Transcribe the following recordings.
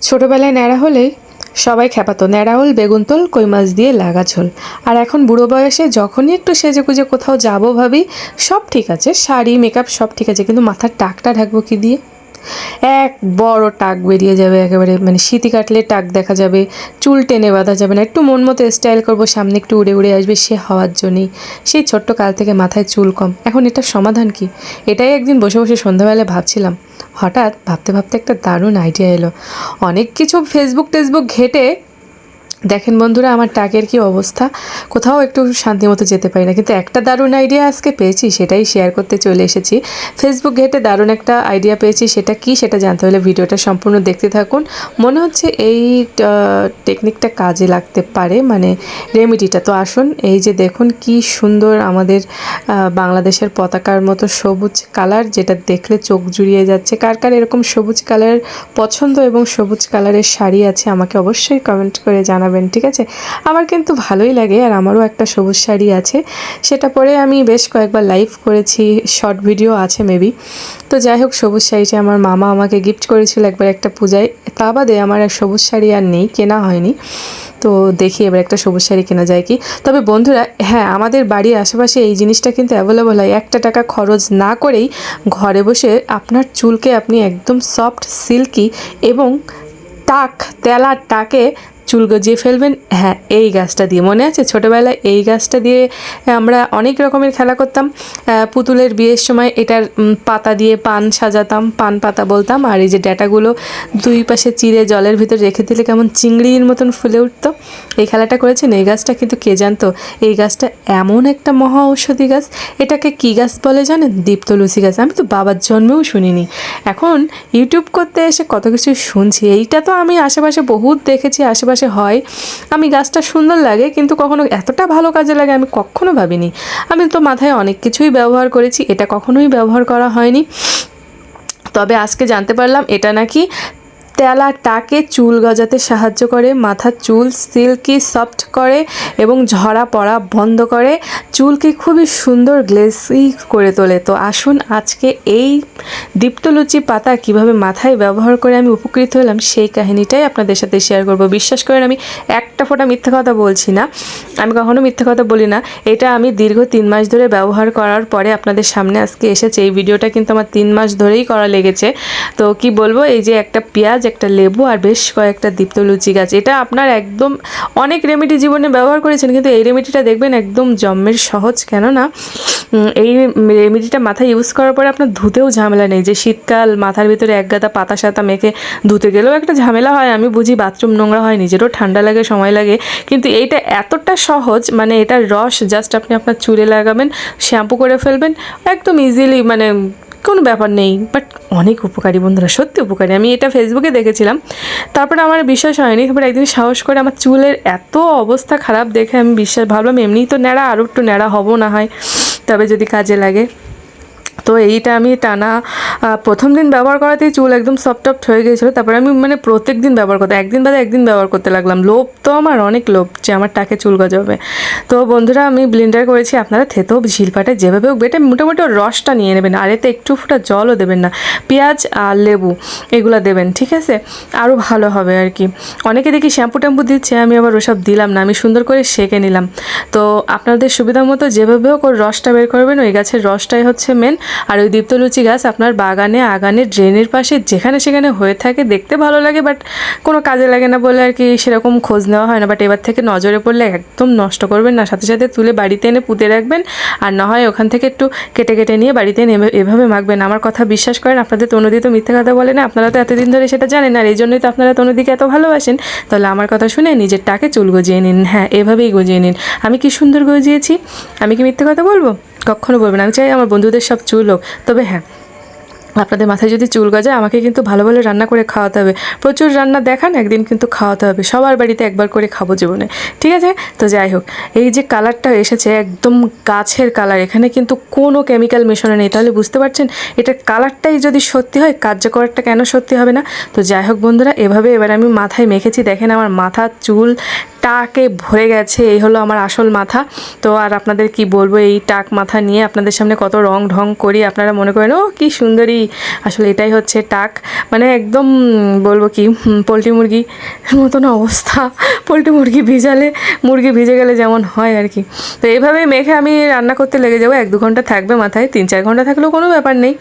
ছোটোবেলায় ন্যাড়া হলেই সবাই খেপাতো। ন্যাড়াউল বেগুন তোল, কই মাছ দিয়ে লাগা ঝোল। আর এখন বুড়ো বয়সে যখনই একটু সেজে গুজে কোথাও যাব ভাবি, সব ঠিক আছে। শাড়ি মেকআপ সব ঠিক আছে, কিন্তু মাথার টাকটা ঢাকবো কি দিয়ে? এক বড় টাক বেরিয়ে যাবে একেবারে। মানে শীতি কাটলে টাক দেখা যাবে, চুল টেনে বাঁধা যাবে না। একটু মন মতো স্টাইল করব, সামনে একটু উড়ে উড়ে আসবে সে হওয়ার জন্যই। সেই ছোট্ট কাল থেকে মাথায় চুল কম। এখন এটার সমাধান কি? এটাই একদিন বসে বসে সন্ধ্যাবেলায় ভাবছিলাম। হঠাৎ ভাবতে ভাবতে একটা দারুণ আইডিয়া এলো। অনেক কিছু ফেসবুক টেসবুক ঘেটে দেখেন বন্ধুরা, আমার টাকের কি অবস্থা? কোথাও একটু শান্তি মতো যেতে পারি না, কিন্তু একটা দারুণ আইডিয়া আজকে পেয়েছি, সেটাই শেয়ার করতে চলে এসেছি। ফেসবুক ঘেটে দারুণ একটা আইডিয়া পেয়েছি, সেটা কি সেটা জানতে হলে ভিডিওটা সম্পূর্ণ দেখতে থাকুন। মনে হচ্ছে এই টেকনিকটা কাজে লাগতে পারে মানে রেমিডিটা তো আসুন, এই যে দেখুন, কি সুন্দর আমাদের বাংলাদেশের পতাকার মতো সবুজ কালার যেটা দেখলে চোখ জুড়িয়ে যাচ্ছে। কার কার এরকম সবুজ কালার পছন্দ এবং সবুজ কালারের শাড়ি আছে, আমাকে অবশ্যই কমেন্ট করে জানাবেন। ঠিক আছে? আমার কিন্তু ভালোই লাগে আর আমারও একটা সবুজ শাড়ি আছে। সেটা পরে আমি বেশ কয়েকবার লাইভ করেছি শর্ট ভিডিও আছে মেবি তো যাই হোক, সবুজ শাড়িটা আমার মামা আমাকে গিফট করেছিল একবার একটা পূজায়। তা বাদে আমার আর সবুজ শাড়ি আর নেই, কেনা হয়নি। তো দেখি এবার একটা সবুজ শাড়ি কেনা যায় কি। তবে বন্ধুরা হ্যাঁ আমাদের বাড়ির আশেপাশে এই জিনিসটা কিন্তু অ্যাভেলেবল হয়। একটা টাকা খরচ না করেই ঘরে বসে আপনার চুলকে আপনি একদম সফট সিল্কি এবং টাক তেলার টাকে চুল গজিয়ে ফেলবেন। হ্যাঁ এই গাছটা দিয়ে। মনে আছে? ছোটোবেলায় এই গাছটা দিয়ে আমরা অনেক রকমের খেলা করতাম। পুতুলের বিয়ের সময় এটার পাতা দিয়ে পান সাজাতাম, পান পাতা বলতাম। আর এই যে ড্যাটাগুলো দুই পাশে চিড়ে জলের ভিতর রেখে দিলে কেমন চিংড়ির মতন ফুলে উঠতো। এই খেলাটা করেছেন? এই গাছটা কিন্তু কে জানতো? এই গাছটা এমন একটা মহা ঔষধি গাছ। এটাকে কি গাছ বলে জানেন? দীপ্তলুচি গাছ। আমি তো বাবার জন্মেও শুনিনি। এখন ইউটিউব করতে এসে কত কিছু শুনছি। এইটা তো আমি আশেপাশে বহুত দেখেছি। আশেপাশে হয়। আমি গাছটা সুন্দর লাগে, কিন্তু কখনো এতটা ভালো কাজে লাগে আমি কখনো ভাবিনি। আমি তো মাথায় অনেক কিছুই ব্যবহার করেছি, এটা কখনোই ব্যবহার করা হয়নি। তবে আজকে জানতে পারলাম, এটা নাকি তেলা টাকে চুল গজাতে সাহায্য করে মাথার চুল সিল্কি সফট করে এবং ঝরা পড়া বন্ধ করে, চুলকে খুবই সুন্দর গ্লেসি করে তোলে। তো আসুন আজকে এই দীপ্তলুচি পাতা কীভাবে মাথায় ব্যবহার করে আমি উপকৃত হলাম, সেই কাহিনীটাই আপনাদের সাথে শেয়ার করব। বিশ্বাস করেন আমি একটা ফোঁটা মিথ্যে কথা বলছি না। আমি কখনো মিথ্যে কথা বলি না। এটা আমি দীর্ঘ তিন মাস ধরে ব্যবহার করার পরে আপনাদের সামনে আজকে এসেছে। এই ভিডিওটা কিন্তু আমার তিন মাস ধরেই করা লেগেছে। তো কি বলব, এই যে একটা পেঁয়াজ, একটা লেবু আর বেশ কয়েকটা দীপ্তলুচি গাছ। এটা আপনার একদম অনেক রেমেডি জীবনে ব্যবহার করেছেন, কিন্তু এই রেমেডিটা দেখবেন একদম জন্মের সহজ। কেননা এই রেমেডিটা মাথায় ইউজ করার পরে আপনার ধুতেও ঝামেলা নেই। যে শীতকাল, মাথার ভিতরে এক গাদা পাতা সাতা মেখে ধুতে গেলেও একটা ঝামেলা হয়। আমি বুঝি বাথরুম নোংরা হয়, নিজেরও ঠান্ডা লাগে, সময় লাগে। কিন্তু এইটা এতটা সহজ মানে এটার রস, জাস্ট আপনি আপনার চুলে লাগাবেন, শ্যাম্পু করে ফেলবেন, একদম ইজিলি মানে কোনো ব্যাপার নেই। বাট অনেক উপকারী বন্ধুরা, সত্যি উপকারী। আমি এটা ফেসবুকে দেখেছিলাম। তারপরে আমার বিশ্বাস হয়নি তারপরে একদিন সাহস করে আমার চুলের এত অবস্থা খারাপ দেখে আমি বিশ্বাস, ভাবলাম এমনিই তো ন্যাড়া আরও একটু ন্যাড়া হব না হয়, তবে যদি কাজে লাগে। তো এইটা আমি টানা প্রথম দিন ব্যবহার করাতেই চুল একদম সফট হয়ে গিয়েছিল। তারপরে আমি মানে প্রত্যেক দিন ব্যবহার করতে একদিন বাদে একদিন ব্যবহার করতে লাগলাম। লোভ তো আমার, অনেক লোভ যে আমার টাকে চুল গজাবে। তো বন্ধুরা, আমি ব্লেন্ডার করেছি। আপনারা থেতেও শিলপাটে যেভাবে হোক বেটে মোটামুটি রসটা নিয়ে নেবেন। আর এতে একটু ফুটা জলও দেবেন না। পেঁয়াজ আর লেবু এগুলো দেবেন, ঠিক আছে? আরও ভালো হবে আর কি। অনেকে দেখি শ্যাম্পু ট্যাম্পু দিচ্ছে, আমি আবার ওসব দিলাম না। আমি সুন্দর করে সেঁকে নিলাম। তো আপনাদের সুবিধা মতো যেভাবে হোক ওর রসটা বের করবেন। ওই গাছের রসটাই হচ্ছে মেন আর ওই দীপ্তলুচি গাছ আপনার বাগানে, আগানে, ড্রেনের পাশে, যেখানে সেখানে হয়ে থাকে, দেখতে ভালো লাগে বাট কোনো কাজে লাগে না বলে আর কি সেরকম খোঁজ নেওয়া হয় না। বাট এবার থেকে নজরে পড়লে একদম নষ্ট করবেন না। সাথে সাথে তুলে বাড়িতে এনে পুঁতে রাখবেন, আর না হয় ওখান থেকে একটু কেটে কেটে নিয়ে বাড়িতে এনে এভাবে- মাখবেন। আমার কথা বিশ্বাস করেন, আপনাদের তনুদি তো মিথ্যে কথা বলে না, আপনারা তো এতদিন ধরে সেটা জানেন, আর এই জন্যই তো আপনারা তনুদিকে এত ভালোবাসেন। তাহলে আমার কথা শুনে নিজের টাকে চুল গজিয়ে নিন। হ্যাঁ এভাবেই গজিয়ে নিন। আমি কি সুন্দর গজিয়েছি? আমি কি মিথ্যে কথা বলব? কখনো বলব না। আমি চাই আমার বন্ধুদের সব চুল হোক। তবে হ্যাঁ আপনাদের মাথায় যদি চুল গজায় আমাকে কিন্তু ভালো ভালো রান্না করে খাওয়াতে হবে। প্রচুর রান্না দেখান, একদিন কিন্তু খাওয়াতে হবে। সবার বাড়িতে একবার করে খাব জীবনে। ঠিক আছে? তো যাই হোক, এই যে কালারটা এসেছে, একদম গাছের কালার। এখানে কিন্তু কোনো কেমিক্যাল মেশানো নেই। তাহলে বুঝতে পারছেন এটার কালারটাই যদি সত্যি হয়, কার্যকরটা কেন সত্যি হবে না? তো যাই হোক বন্ধুরা, এভাবে এবার আমি মাথায় মেখেছি। দেখেন আমার মাথা চুল টাকে ভরে গেছে, এই হলো আমার আসল মাথা। তো আর আপনাদের কি বলব, এই টাক মাথা নিয়ে আপনাদের সামনে কত রং ঢং করি, আপনারা মনে করেন, ও, কি সুন্দরী। আসলে এটাই হচ্ছে টাক। মানে একদম, বলব কি পোলট্রি মুরগি মতন অবস্থা। পোলট্রি মুরগি ভিজালে, মুরগি ভিজে গেলে যেমন হয় আর কি। তো এইভাবেই মেখে আমি রান্না করতে লেগে যাব, এক দু ঘণ্টা থাকবে মাথায়, তিন চার ঘণ্টা থাকলেও কোনো ব্যাপার নেই।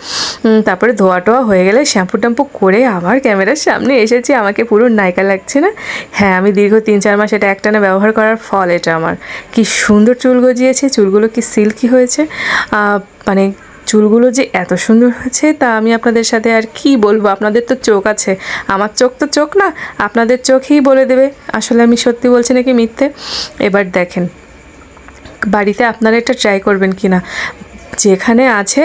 তারপরে ধোয়া টোয়া হয়ে গেলে শ্যাম্পু ট্যাম্পু করে আবার ক্যামেরার সামনে এসেছি, আমাকে পুরো নায়িকা লাগছে না? হ্যাঁ আমি দীর্ঘ তিন চার মাস এটা একটানা ব্যবহার করার ফল এটা আমার। কি সুন্দর চুল গজিয়েছে, চুলগুলো কি সিল্কি হয়েছে। মানে চুলগুলো যে এত সুন্দর হয়েছে তা আমি আপনাদের সাথে আর কি বলব? আপনাদের তো চোখ আছে। আমার চোখ তো চোখ না, আপনাদের চোখেই বলে দেবে। আসলে আমি সত্যি বলছি নাকি মিথ্যে? এবার দেখেন, বাড়িতে আপনারা এটা ট্রাই করবেন কি না যেখানে আছে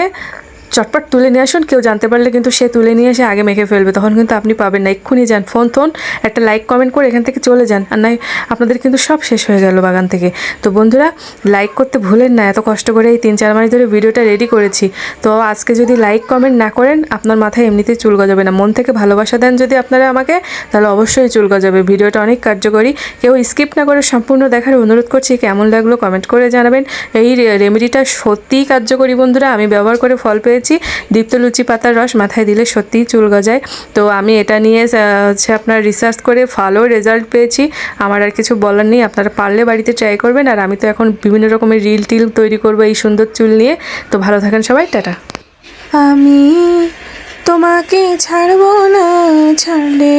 চটপট তুলে নিয়ে আসুন, কেউ জানতে পারলে কিন্তু সে তুলে নিয়ে এসে আগে মেখে ফেলবে, তখন কিন্তু আপনি পাবেন না। এক্ষুনি যান, ফোন টোন, একটা লাইক, কমেন্ট করে এখান থেকে চলে যান। আর নাই, আপনাদের কিন্তু সব শেষ হয়ে গেল বাগান থেকে। তো বন্ধুরা, লাইক করতে ভুলেন না, এত কষ্ট করে এই তিন চার মাস ধরে ভিডিওটা রেডি করেছি। তো আজকে যদি লাইক, কমেন্ট না করেন, আপনার মাথায় এমনিতেই চুল গজাবে না। মন থেকে ভালোবাসা দেন যদি আপনারা আমাকে, তাহলে অবশ্যই চুল গজাবে। ভিডিওটা অনেক কার্যকরী। কেউ স্কিপ না করে সম্পূর্ণ দেখার অনুরোধ করছি, কেমন লাগল কমেন্ট করে জানাবেন। এই রেমেডিটা সত্যিই কার্যকরী বন্ধুরা, আমি ব্যবহার করে ফল পেয়েছি দীপ্ত লুচি পাতার রস মাথায় দিলে সত্যিই চুল গজায়। তো আমি এটা নিয়ে হচ্ছে আপনার রিসার্চ করে ভালো রেজাল্ট পেয়েছি। আমার আর কিছু বলার নেই, আপনারা পারলে বাড়িতে ট্রাই করবেন। আর আমি তো এখন বিভিন্ন রকমের রিল টিল তৈরি করব এই সুন্দর চুল নিয়ে। তো ভালো থাকেন সবাই, টাটা। আমি তোমাকে ছাড়বো না, ছাড়লে